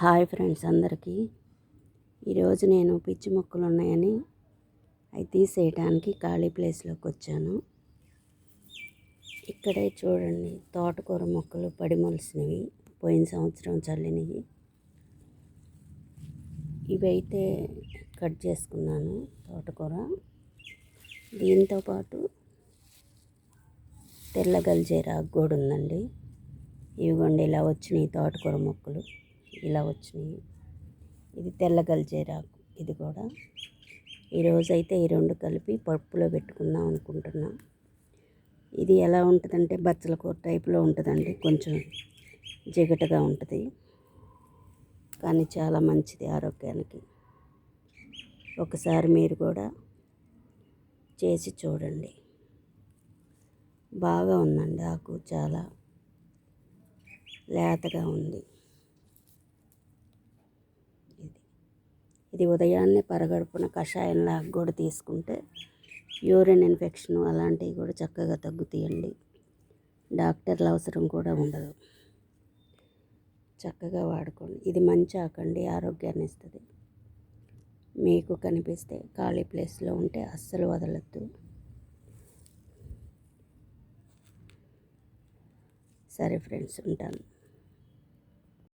Hi friends అందరికీ. ఈరోజు నేను పిచ్చి మొక్కలు ఉన్నాయని అవి తీసేయడానికి ఖాళీ ప్లేస్లోకి వచ్చాను. ఇక్కడే చూడండి తోటకూర మొక్కలు పడిమొలిసినవి పోయిన సంవత్సరం చల్లినవి. ఇవైతే కట్ చేసుకున్నాను తోటకూర. దీంతో పాటు తెల్ల గల్జేరాకు కూడా ఉందండి ఇవిగోండి ఇలా వచ్చినాయి తోటకూర మొక్కలు. ఇలా వచ్చినాయి. ఇది తెల్ల గల్జేరాకు ఇది కూడా ఈరోజు అయితే ఈ రెండు కలిపి పప్పులో పెట్టుకుందాం అనుకుంటున్నాం. ఇది ఎలా ఉంటుందంటే బచ్చల కూర టైప్లో ఉంటుందండి. కొంచెం జిగటగా ఉంటుంది. కానీ చాలా మంచిది ఆరోగ్యానికి. ఒకసారి మీరు కూడా చేసి చూడండి. బాగా ఉందండి ఆకు చాలా లేతగా ఉంది. ఇది ఉదయాన్నే పరగడుపున కషాయంలా కూడా తీసుకుంటే యూరిన్ ఇన్ఫెక్షన్ అలాంటివి కూడా చక్కగా తగ్గుతాయండి. డాక్టర్ల అవసరం కూడా ఉండదు. చక్కగా వాడుకోండి. ఇది మంచి ఆకండి ఆరోగ్యాన్ని ఇస్తుంది. మీకు కనిపిస్తే ఖాళీ ప్లేస్లో ఉంటే అస్సలు వదలద్దు. సరే ఫ్రెండ్స్ ఉంటాను.